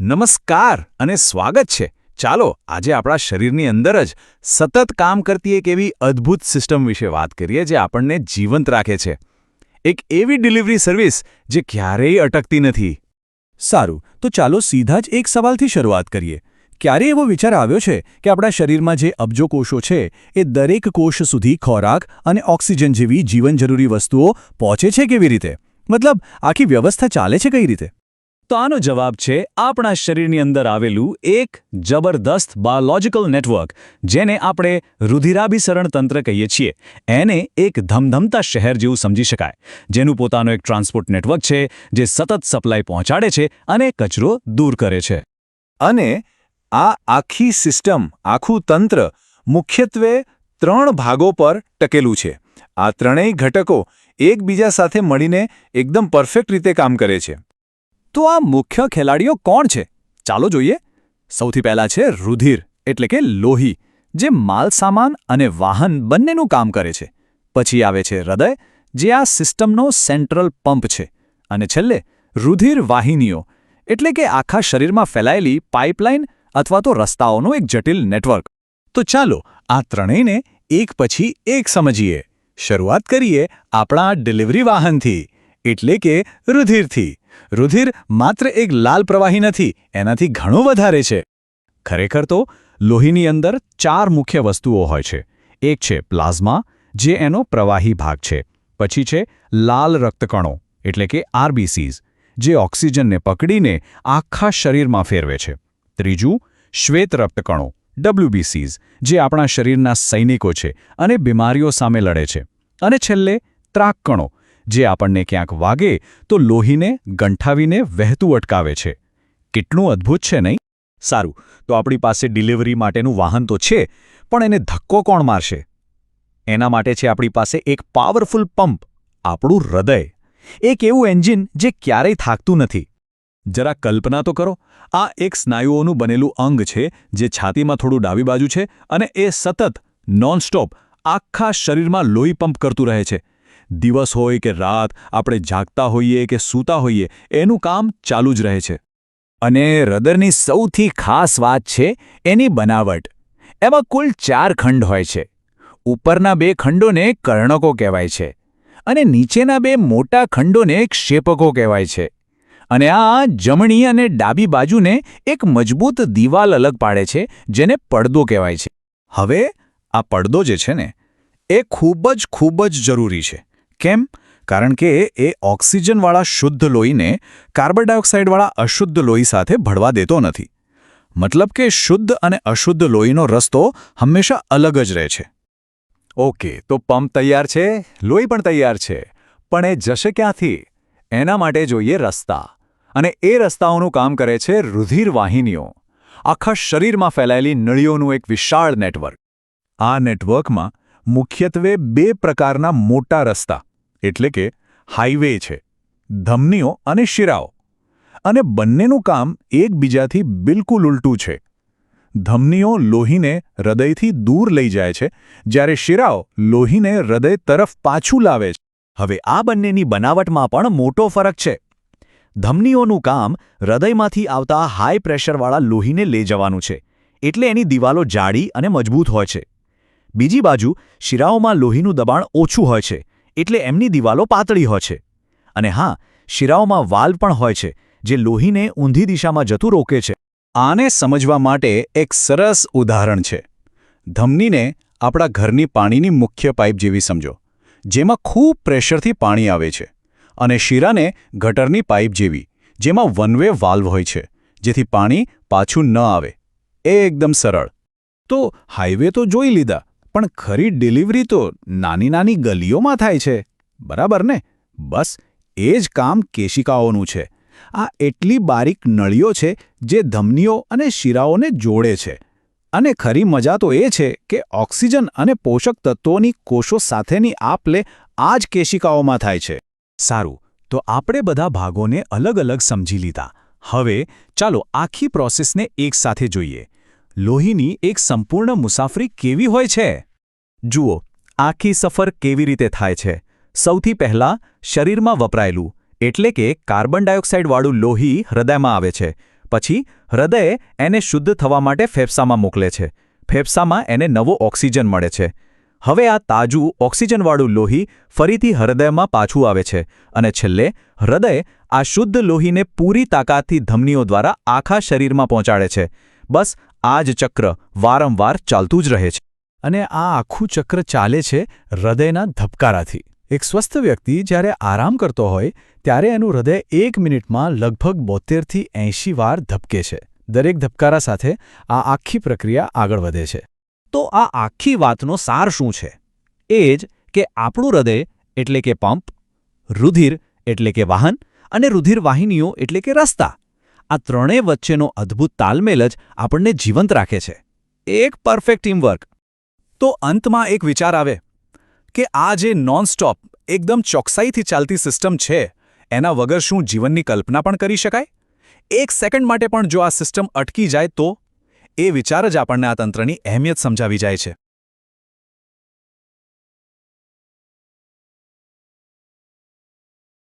નમસ્કાર અને સ્વાગત છે. ચાલો, આજે આપણા શરીરની અંદર જ સતત કામ કરતી એક એવી અદ્ભુત સિસ્ટમ વિશે વાત કરીએ જે આપણને જીવંત રાખે છે. એક એવી ડિલિવરી સર્વિસ જે ક્યારેય અટકતી નથી. સારું, તો ચાલો સીધા જ એક સવાલથી શરૂઆત કરીએ. ક્યારે એવો વિચાર આવ્યો છે કે આપણા શરીરમાં જે અબજો કોષો છે, એ દરેક કોષ સુધી ખોરાક અને ઓક્સિજન જેવી જીવનજરૂરી વસ્તુઓ પહોંચે છે કેવી રીતે? મતલબ, આખી વ્યવસ્થા ચાલે છે કઈ રીતે? તો આનો જવાબ છે, આપણા શરીરની અંદર આવેલું એક જબરદસ્ત બાયોલોજિકલ નેટવર્ક, જેને આપણે રુધિરાભિસરણ તંત્ર કહીએ છીએ. એને એક ધમધમતા શહેર જેવું સમજી શકાય, જેનું પોતાનું એક ટ્રાન્સપોર્ટ નેટવર્ક છે, જે સતત સપ્લાય પહોંચાડે છે અને કચરો દૂર કરે છે. અને આ આખી સિસ્ટમ, આખું તંત્ર મુખ્યત્વે ત્રણ ભાગો પર ટકેલું છે. આ ત્રણેય ઘટકો એકબીજા સાથે મળીને એકદમ પરફેક્ટ રીતે કામ કરે છે. તો આ મુખ્ય ખેલાડીઓ કોણ છે? ચાલો જોઈએ. સૌથી પહેલા છે રુધિર, એટલે કે લોહી, જે માલસામાન અને વાહન બંનેનું કામ કરે છે. પછી આવે છે હૃદય, જે આ સિસ્ટમનો સેન્ટ્રલ પંપ છે. અને છેલ્લે, રુધિર વાહિનીઓ, એટલે કે આખા શરીરમાં ફેલાયેલી પાઇપલાઇન અથવા તો રસ્તાઓનું એક જટિલ નેટવર્ક. તો ચાલો, આ ત્રણેયને એક પછી એક સમજીએ. શરૂઆત કરીએ આપણા ડિલિવરી વાહનથી, એટલે કે રુધિરથી. રુધિર માત્ર એક લાલ પ્રવાહી નથી, એનાથી ઘણું વધારે છે. ખરેખર તો, લોહીની અંદર ચાર મુખ્ય વસ્તુઓ હોય છે. એક છે પ્લાઝમા, જે એનો પ્રવાહી ભાગ છે. પછી છે લાલ રક્તકણો, એટલે કે આરબીસીઝ, જે ઓક્સિજનને પકડીને આખા શરીરમાં ફેરવે છે. ત્રીજું, શ્વેત રક્તકણો, ડબ્લ્યુબીસીઝ, જે આપણા શરીરના સૈનિકો છે અને બીમારીઓ સામે લડે છે. અને છેલ્લે ત્રાકકણો જે આપણને ક્યાંક વાગે તો લોહીને, ગંઠાવીને વહેતું અટકાવે છે. કેટલું અદ્ભુત છે નહીં? સારું, તો આપણી પાસે ડિલિવરી માટેનું વાહન તો છે, પણ એને ધક્કો કોણ મારશે? એના માટે છે આપણી પાસે એક પાવરફુલ પંપ, આપણું હૃદય. એક એવું એન્જિન જે ક્યારેય થાકતું નથી. જરા કલ્પના તો કરો, આ એક સ્નાયુઓનું બનેલું અંગ છે, જે છાતીમાં થોડું ડાબી બાજુ છે અને એ સતત, નોનસ્ટોપ, આખા શરીરમાં લોહી પંપ કરતું રહે છે. દિવસ હોય કે રાત આપણે જાગતા હોઈએ કે સૂતા હોઈએ, એનું કામ ચાલુ જ રહે છે. અને હૃદયની સૌથી ખાસ વાત છે એની બનાવટ. એમાં કુલ ચાર ખંડ હોય છે. ઉપરના બે ખંડોને કર્ણકો કહેવાય છે અને નીચેના બે મોટા ખંડોને ક્ષેપકો કહેવાય છે. અને આ જમણી અને ડાબી બાજુને એક મજબૂત દિવાલ અલગ પાડે છે, જેને પડદો કહેવાય છે. હવે આ પડદો જે છે ને, એ ખૂબ જ ખૂબ જ જરૂરી છે. કેમ? કારણ કે એ ઓક્સિજનવાળા શુદ્ધ લોહીને કાર્બન ડાયોક્સાઇડવાળા અશુદ્ધ લોહી સાથે ભળવા દેતો નથી. મતલબ કે શુદ્ધ અને અશુદ્ધ લોહીનો રસ્તો હંમેશા અલગ જ રહે છે. ઓકે, તો પંપ તૈયાર છે? લોહી પણ તૈયાર છે. પણ એ જશે ક્યાંથી? એના માટે જોઈએ રસ્તા. અને એ રસ્તાઓનું કામ કરે છે રુધિર વાહિનીઓ. આખા શરીરમાં ફેલાયેલી નળીઓનું એક વિશાળ નેટવર્ક. આ નેટવર્કમાં મુખ્યત્વે બે પ્રકારના મોટા રસ્તા. એટલે કે હાઈવે છે, ધમનીઓ અને શિરાઓ. અને બંનેનું કામ એકબીજાથી બિલકુલ ઉલટું છે. ધમનીઓ લોહીને હૃદયથી દૂર લઈ જાય છે, જ્યારે શિરાઓ લોહીને હૃદય તરફ પાછું લાવે છે. હવે આ બંનેની બનાવટમાં પણ મોટો ફરક છે. ધમનીઓનું કામ હૃદયમાંથી આવતા હાઈ પ્રેશરવાળા લોહીને લઈ જવાનું છે, એટલે એની દિવાલો જાડી અને મજબૂત હોય છે. બીજી બાજુ, શિરાઓમાં લોહીનું દબાણ ઓછું હોય છે એટલે એમની દિવાલો પાતળી હોય છે. અને હા, શિરાઓમાં વાલ્વ પણ હોય છે, જે લોહીને ઊંધી દિશામાં જતું રોકે છે. આને સમજવા માટે એક સરસ ઉદાહરણ છે. ધમનીને આપણા ઘરની પાણીની મુખ્ય પાઇપ જેવી સમજો, જેમાં ખૂબ પ્રેશરથી પાણી આવે છે. અને શીરાને ગટરની પાઇપ જેવી, જેમાં વન વે વાલ્વ હોય છે, જેથી પાણી પાછું ન આવે. એ એકદમ સરળ. તો હાઈવે તો જોઈ લીધા પણ ખરી ડિલિવરી તો નાની નાની ગલીઓમાં થાય છે. બરાબર ને? બસ, એ જ કામ કેશિકાઓનું છે. આ એટલી બારીક નળીઓ છે જે ધમનીઓ અને શિરાઓને જોડે છે. અને ખરી મજા તો એ છે કે ઓક્સિજન અને પોષક તત્વોની કોષો સાથેની આપલે આ જ કેશિકાઓમાં થાય છે. સારું, તો આપણે બધા ભાગોને અલગ અલગ સમજી લીધા. હવે ચાલો આખી પ્રોસેસને એકસાથે જોઈએ. લોહીની એક સંપૂર્ણ મુસાફરી કેવી હોય છે? જુઓ, આખી સફર કેવી રીતે થાય છે. સૌથી પહેલાં શરીરમાં વપરાયેલું, એટલે કે કાર્બન ડાયોક્સાઇડવાળું લોહી હૃદયમાં આવે છે. પછી હૃદય એને શુદ્ધ થવા માટે ફેફસામાં મોકલે છે. ફેફસામાં એને નવો ઓક્સિજન મળે છે. હવે આ તાજું ઓક્સિજનવાળું લોહી ફરીથી હૃદયમાં પાછું આવે છે અને છેલ્લે હૃદય આ શુદ્ધ લોહીને પૂરી તાકાતથી ધમનીઓ દ્વારા આખા શરીરમાં પહોંચાડે છે. બસ આ જ ચક્ર વારંવાર ચાલતું જ રહે છે. અને આ આખું ચક્ર ચાલે છે હૃદયના ધબકારાથી. એક સ્વસ્થ વ્યક્તિ જ્યારે આરામ કરતો હોય, ત્યારે એનું હૃદય એક મિનિટમાં લગભગ બોતેરથી એંશી વાર ધબકે છે. દરેક ધબકારા સાથે આ આખી પ્રક્રિયા આગળ વધે છે. તો આ આખી વાતનો સાર શું છે? એ જ કે આપણું હૃદય એટલે કે પંપ, રુધિર એટલે કે વાહન અને રુધિર વાહિનીઓ એટલે કે રસ્તા. આ ત્રણેય વચ્ચેનો અદ્ભુત તાલમેલ જ આપણને જીવંત રાખે છે. એક પરફેક્ટ ટીમવર્ક. તો અંતમાં એક વિચાર આવે કે આ જે નોનસ્ટોપ એકદમ ચોકસાઈથી ચાલતી સિસ્ટમ છે, એના વગર શું જીવનની કલ્પના પણ કરી શકાય? એક સેકન્ડ માટે પણ જો આ સિસ્ટમ અટકી જાય તો? એ વિચાર જ આપણને આ તંત્રની અહેમિયત સમજાવી જાય છે.